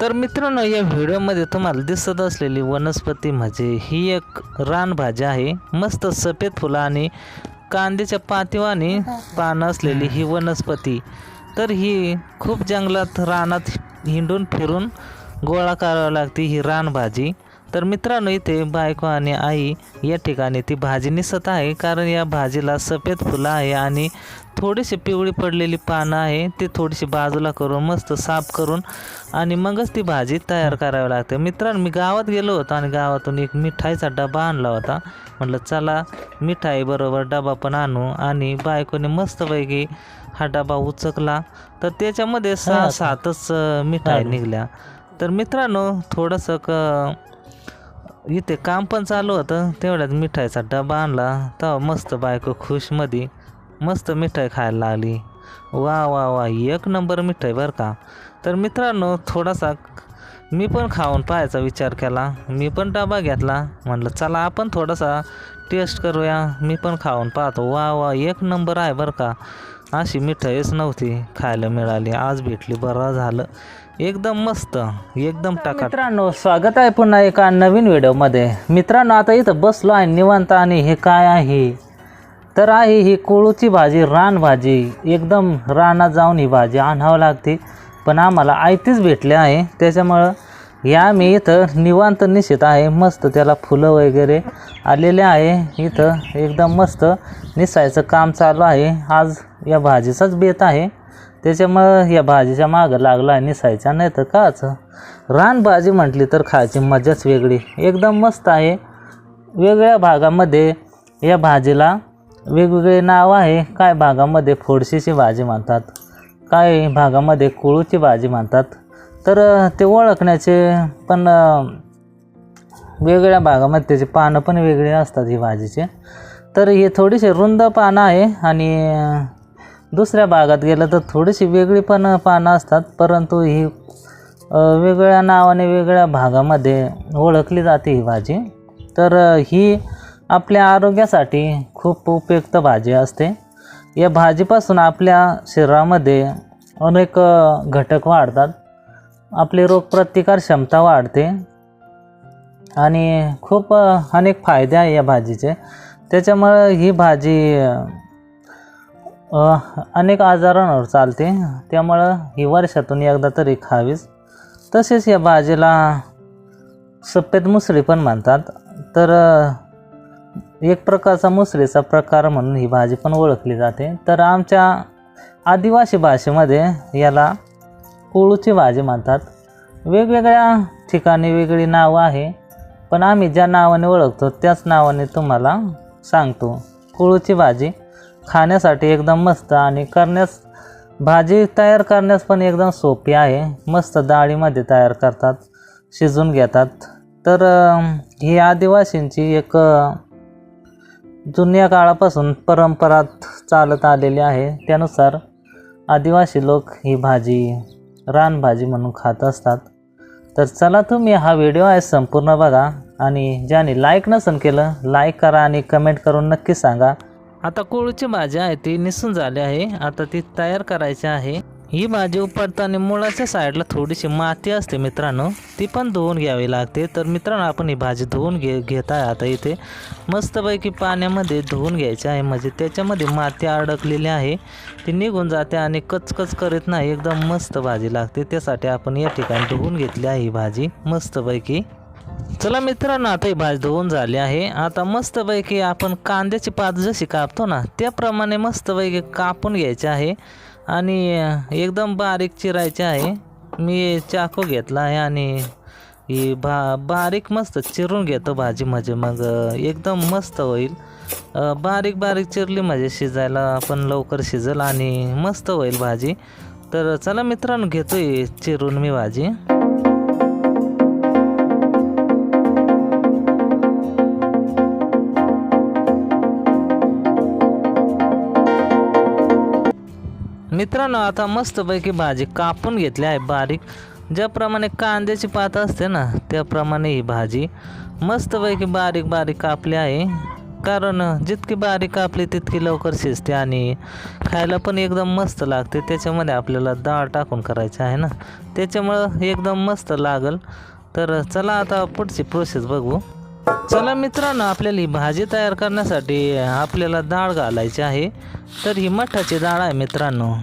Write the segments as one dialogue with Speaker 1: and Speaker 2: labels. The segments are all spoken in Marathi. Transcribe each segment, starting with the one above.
Speaker 1: तर मित्रांनो या व्हिडिओमध्ये तुम्हाला दिसत असलेली वनस्पती म्हणजे ही एक रानभाजी आहे. मस्त सफेद फुलं आणि कांद्याच्या पातीवानी पानं असलेली ही वनस्पती. तर ही खूप जंगलात रानात हिंडून फिरून गोळा करावी लागते ही रानभाजी. तर मित्रांनो इथे बायको आणि आई या ठिकाणी ती भाजी निसत आहे. कारण या भाजीला सफेद फुलं आहे आणि थोडीशी पिवळी पडलेली पानं आहे. ती थोडीशी बाजूला करून मस्त साफ करून आणि मगच ती भाजी तयार करावी लागते. मित्रांनो मी गावात गेलो होतो आणि गावातून एक मिठाईचा डबा आणला होता. म्हटलं चला मिठाई बरोबर डबा पण आणू. आणि बायकोने मस्तपैकी हा डबा उचकला. तर त्याच्यामध्ये सहा सातच मिठाई निघल्या. तर मित्रांनो थोडंसं क इथे काम पण चालू होतं. तेवढ्यात मिठाईचा डबा आणला. तेव्हा मस्त बायको खुशमध्ये मस्त मिठाई खायला लागली. वा वा वा एक नंबर मिठाई बरं का. तर मित्रांनो थोडासा मी पण खाऊन पाहायचा विचार केला. मी पण डबा घेतला. म्हटलं चला आपण थोडासा टेस्ट करूया. मी पण खाऊन पाहतो. वा वा एक नंबर आहे बरं का. अशी मिठाईच नव्हती खायला मिळाली. आज भेटली बरं झालं. एकदम मस्त एकदम टाका. मित्रांनो स्वागत आहे पुन्हा एका नवीन व्हिडिओमध्ये. मित्रांनो आता इथं बसलो आहे निवांत आणि हे काय आहे? तर आहे ही कोळूची भाजी रान भाजी. एकदम रानात जाऊन ही भाजी आणावं लागते. पण आम्हाला आयतीच भेटले आहे. त्याच्यामुळं या मी इथं निवांत निश्चित आहे. मस्त त्याला फुलं वगैरे आलेले आहे. इथं एकदम मस्त निसायचं काम चालू आहे. आज या भाजीचाच बेत आहे. त्याच्यामुळं या भाजीच्या मागं लागला आहे निसायच्या नाही तर काच रान भाजी म्हटली तर खायची मजाच वेगळी. एकदम मस्त आहे. वेगळ्या भागामध्ये या भाजीला वेगवेगळे नाव आहे. काय भागामध्ये फोडशीची भाजी म्हणतात काय भागामध्ये कुळूची भाजी म्हणतात. तर ते ओळखण्याचे पण वेगळ्या भागामध्ये त्याचे पानं पण वेगळे असतात ही भाजीचे. तर हे थोडीशी रुंद पानं आहे आणि दुसऱ्या भागात गेलं तर थोडीशी वेगळी पण पानं असतात परंतु ही वेगळ्या नावाने वेगळ्या भागामध्ये ओळखली जाते ही भाजी. तर ही आपल्या आरोग्यासाठी खूप उपयुक्त भाजी असते. या भाजीपासून आपल्या शरीरामध्ये अनेक घटक वाढतात. आपली रोगप्रतिकार क्षमता वाढते आणि खूप अनेक फायदे आहे या भाजीचे. त्याच्यामुळं ही भाजी अनेक आजारांवर चालते. त्यामुळं ही वर्षातून एकदा तरी खावीच तसेच या भाजीला सफेद मुसळी पण म्हणतात. तर एक प्रकारचा मुसळीचा प्रकार म्हणून ही भाजी पण ओळखली जाते. तर आमच्या आदिवासी भाषेमध्ये याला कोळूची भाजी म्हणतात. वेगवेगळ्या ठिकाणी वेगळी नावं आहे. पण आम्ही ज्या नावाने ओळखतो त्याच नावाने तुम्हाला सांगतो. कोळूची भाजी खाण्यासाठी एकदम मस्त आणि करण्यास भाजी तयार करण्यास पण एकदम सोपी आहे. मस्त डाळीमध्ये तयार करतात शिजून घेतात. तर ही आदिवासींची एक जुन्या काळापासून परंपरा चालत आलेली आहे. त्यानुसार आदिवासी लोक ही भाजी रानभाजी म्हणून खात असतात. तर चला तुम्ही हा व्हिडिओ आहे संपूर्ण बघा आणि ज्याने लाईक नसन केलं लाईक करा आणि कमेंट करून नक्की सांगा. आता कोळूची भाजी आहे ती निसून झाली आहे. आता ती तयार करायची आहे. ही भाजी उपटताना मुळाच्या साईडला थोडीशी माती असते मित्रांनो. ती पण धुवून घ्यावी लागते. तर मित्रांनो आपण ही भाजी धुवून घे घेत आहे आता इथे. मस्तपैकी पाण्यामध्ये धुवून घ्यायची आहे. म्हणजे त्याच्यामध्ये माती अडकलेली आहे. ती निघून जाते आणि कचकच करत नाही. एकदम मस्त भाजी लागते. त्यासाठी आपण या ठिकाणी धुवून घेतली आहे ही भाजी. मस्तपैकी. चला मित्रांनो आता ही भाजी धुवून झाली आहे. आता मस्तपैकी आपण कांद्याची पात जशी कापतो ना त्याप्रमाणे मस्तपैकी कापून घ्यायचे आहे. आणि एकदम बारीक चिरायचे आहे. मी चाकू घेतला आहे आणि ही भा बारीक मस्त चिरून घेतो भाजी म्हणजे मग एकदम मस्त होईल. बारीक बारीक चिरली म्हणजे शिजायला आपण लवकर शिजेल आणि मस्त होईल भाजी. तर चला मित्रांनो आहे चिरून मी भाजी. मित्रांनो आता मस्तपैकी भाजी कापून घेतली आहे बारीक. ज्याप्रमाणे कांद्याची पात असते ना त्याप्रमाणे ही भाजी मस्तपैकी बारीक बारीक कापली आहे. कारण जितकी बारीक कापली तितकी लवकर शिजते आणि खायला पण एकदम मस्त लागते. त्याच्यामध्ये आपल्याला डाळ टाकून करायची आहे ना. त्याच्यामुळं एकदम मस्त लागल. तर चला आता पुढची प्रोसेस बघू. चला मित्रांनो आपल्याला ही भाजी तयार करण्यासाठी आपल्याला डाळ घालायची आहे. तर ही मठाची डाळ आहे मित्रांनो.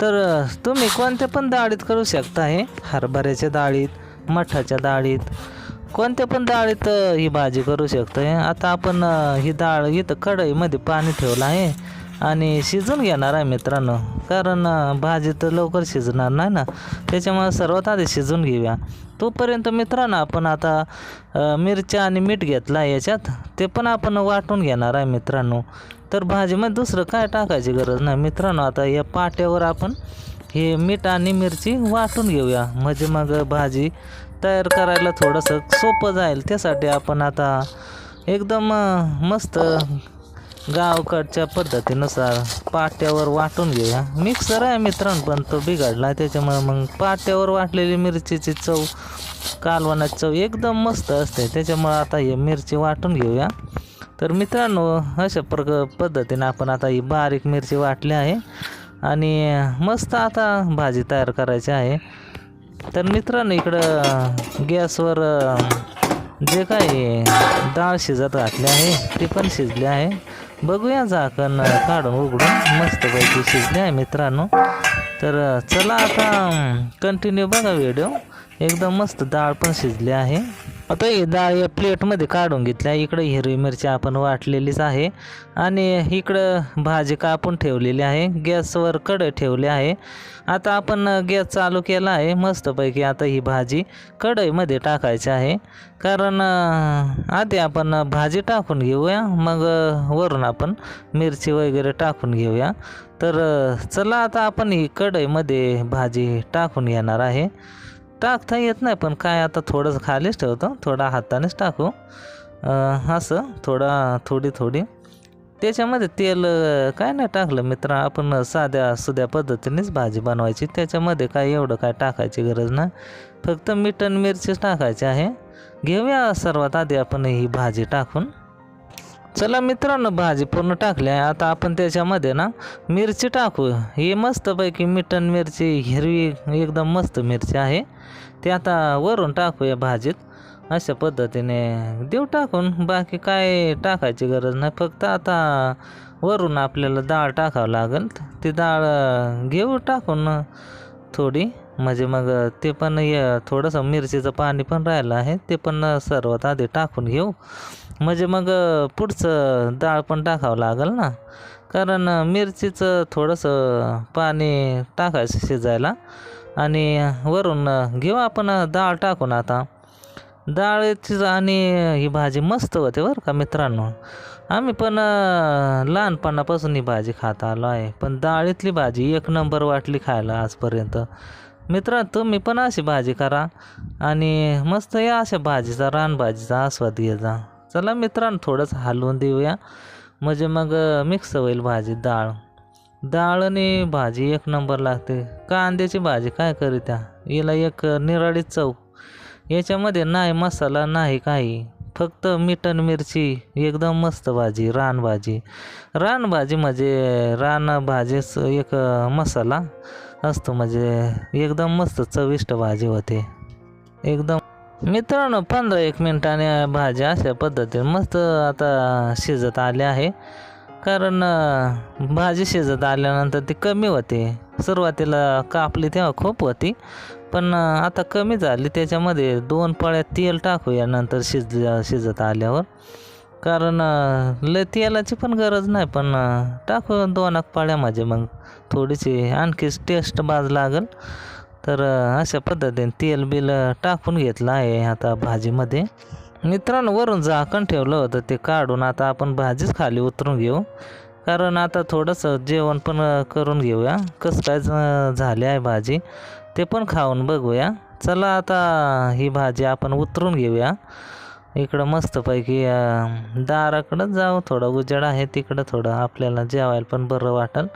Speaker 1: तर तुम्ही कोणत्या पण डाळीत करू शकता हे. हरभऱ्याच्या डाळीत मठाच्या डाळीत कोणत्या पण डाळीत ही भाजी करू शकतो आहे आता आपण ही डाळ इथं कढईमध्ये पाणी ठेवलं आहे. आणि शिजून घेणार आहे मित्रांनो. कारण भाजी तर लवकर शिजणार नाही ना. त्याच्यामुळे सर्वात आधी शिजून घेऊया. तोपर्यंत मित्रांनो आपण आता मिरच्या आणि मीठ घेतला आहे याच्यात. ते पण आपण वाटून घेणार आहे मित्रांनो. तर भाजीमध्ये दुसरं काय टाकायची गरज नाही. मित्रांनो आता या पाट्यावर आपण हे मीठ आणि मिरची वाटून घेऊया. म्हणजे मग भाजी तयार करायला थोडंसं सोपं जाईल. त्यासाठी आपण आता एकदम मस्त गावकडच्या पद्धतीनुसार पाट्यावर वाटून घेऊया. मिक्सर आहे मित्रांनो पण तो बिघडला त्याच्यामुळे मग पाट्यावर वाटलेली मिरचीची चव कालवणाची चव एकदम मस्त असते. त्याच्यामुळं आता हे मिरची वाटून घेऊया. तर मित्रांनो अशा प्रक पद्धतीने आपण आता ही बारीक मिरची वाटली आहे. आणि मस्त आता भाजी तयार करायची आहे. तर मित्रांनो इकडं गॅसवर जे काही डाळ शिजत घातली आहे ती पण शिजली आहे. बघूया झाकण काढून उघडून. मस्तपैकी शिजली आहे मित्रांनो. तर चला आता कंटिन्यू बघा व्हिडिओ एकदम मस्त डाळ पण शिजली आहे. आता ही डाळ या प्लेटमध्ये काढून घेतल्या. इकडं हिरवी मिरची आपण वाटलेलीच आहे. आणि इकडं भाजी कापून ठेवलेली आहे. गॅसवर कढई ठेवली आहे. आता आपण गॅस चालू केला आहे. मस्तपैकी आता ही भाजी कढईमध्ये टाकायची आहे. कारण आधी आपण भाजी टाकून घेऊया. मग वरून आपण मिरची वगैरे टाकून घेऊया. तर चला आता आपण ही कढईमध्ये भाजी टाकून घेणार आहे. टाकता येत नाही पण काय आता थोडंसं खालीच ठेवतो थोडा हातानेच टाकू. असं थोडा थोडी थोडी. त्याच्यामध्ये तेल काय नाही टाकलं मित्र आपण साध्या सुध्या पद्धतीनेच भाजी बनवायची. त्याच्यामध्ये काय एवढं काय टाकायची गरज नाही. फक्त मीठ आणि मिरचीच टाकायची आहे. घेऊया सर्वात आधी आपण ही भाजी टाकून. चला मित्रांनो भाजी पूर्ण टाकली आहे. आता आपण त्याच्यामध्ये ना मिरची टाकू. हे मस्तपैकी मिठन मिरची हिरवी एकदम मस्त मिरची आहे. ते आता वरून टाकूया भाजीत. अशा पद्धतीने देऊ टाकून. बाकी काय टाकायची गरज नाही. फक्त आता वरून आपल्याला डाळ टाकावं लागेल. ती डाळ घेऊ टाकून थोडी. म्हणजे मग ते पण ये- थोडंसं मिरचीचं पाणी पण राहिलं आहे ते पण सर्वात आधी टाकून घेऊ. म्हणजे मग पुढचं डाळ पण टाकावं लागेल ना? कारण मिरचीचं थोडंसं पाणी टाकायचं शिजायला. आणि वरून घेऊ आपण डाळ टाकून आता. डाळीची आणि ही भाजी मस्त होते बरं का मित्रांनो. आम्ही पण लहानपणापासून ही भाजी खात आलो आहे. पण डाळीतली भाजी एक नंबर वाटली खायला आजपर्यंत. मित्र तुम्ही पण अशी भाजी करा आणि मस्त या अशा भाजीचा रानभाजीचा आस्वाद घे जा. चला मित्रांनो थोडंसं हलवून देऊया. म्हणजे मग मिक्स होईल भाजी डाळ. डाळ आणि भाजी एक नंबर लागते. कांद्याची भाजी काय करीत्या हिला एक निराळी चव. याच्यामध्ये नाही मसाला नाही काही. फक्त मीठ आणि मिरची एकदम मस्त भाजी रानभाजी. रानभाजी म्हणजे रान भाजीच एक मसाला. असतो म्हणजे एकदम मस्त चविष्ट भाजी होते. एकदम मित्रांनो पंधरा एक मिनटाने भाजी अशा पद्धतीने मस्त आता शिजत आली आहे. कारण भाजी शिजत आल्यानंतर ती कमी होते. सुरुवातीला कापली तेव्हा खूप होती. पण आता कमी झाली. त्याच्यामध्ये दोन पळ्या तेल टाकूया नंतर शिज शिजत आल्यावर. कारण लय तेलाची पण गरज नाही पण टाकू दोन एक पाळ्या माझे मग. थोडीशी आणखी टेस्ट बाज लागल. तर अशा पद्धतीने तेल बिल टाकून घेतलं आहे आता भाजीमध्ये. मित्रांनो वरून झाकण ठेवलं होतं ते काढून आता आपण भाजीच खाली उतरून घेऊ. कारण आता थोडंसं जेवण पण करून घेऊया. कसं काय झाली आहे भाजी ते पण खाऊन बघूया. चला आता ही भाजी आपण उतरून घेऊया. इकडं मस्तपैकी दाराकडं जाऊ थोडं उजेड आहे तिकडं थोडं आपल्याला जेवायला पण बरं वाटेल.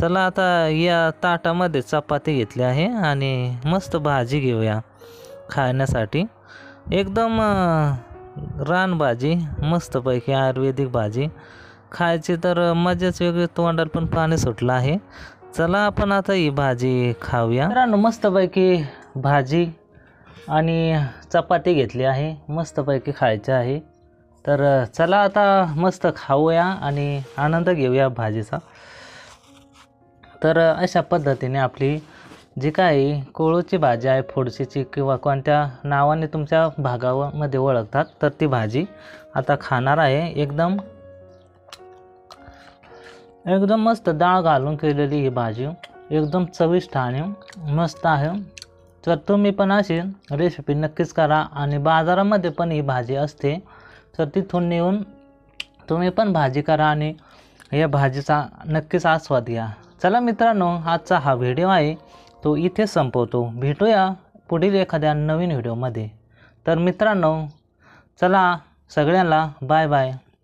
Speaker 1: चला आता या ताटामध्ये चपाती घेतली आहे आणि मस्त भाजी घेऊया खाण्यासाठी. एकदम रानभाजी मस्तपैकी आयुर्वेदिक भाजी. खायची तर मजाच वेगळी तोंडाला पण पाणी सुटलं आहे. चला आपण आता ही भाजी खाऊया. मस्तपैकी भाजी आणि चपाती घेतली आहे. मस्तपैकी खायची आहे. तर चला आता मस्त खाऊया आणि आनंद घेऊया भाजीचा. तर अशा पद्धतीने आपली जी काही कोळूची भाजी आहे फोडशीची किंवा कोणत्या नावाने तुमच्या भागामध्ये ओळखतात तर ती भाजी आता खाणार आहे. एकदम एकदम मस्त डाळ घालून केलेली ही भाजी. एकदम चविष्ट आणि मस्त आहे. तर तुम्ही पण अशी रेसिपी नक्कीच करा आणि बाजारामध्ये पण ही भाजी असते. तर तिथून नेऊन तुम्ही पण भाजी करा आणि या भाजीचा नक्कीच आस्वाद घ्या. चला मित्रांनो आजचा हा व्हिडिओ आहे. तो इथे संपवतो. भेटूया पुढील एखाद्या नवीन व्हिडिओमध्ये तर मित्रांनो चला सगळ्यांना बाय बाय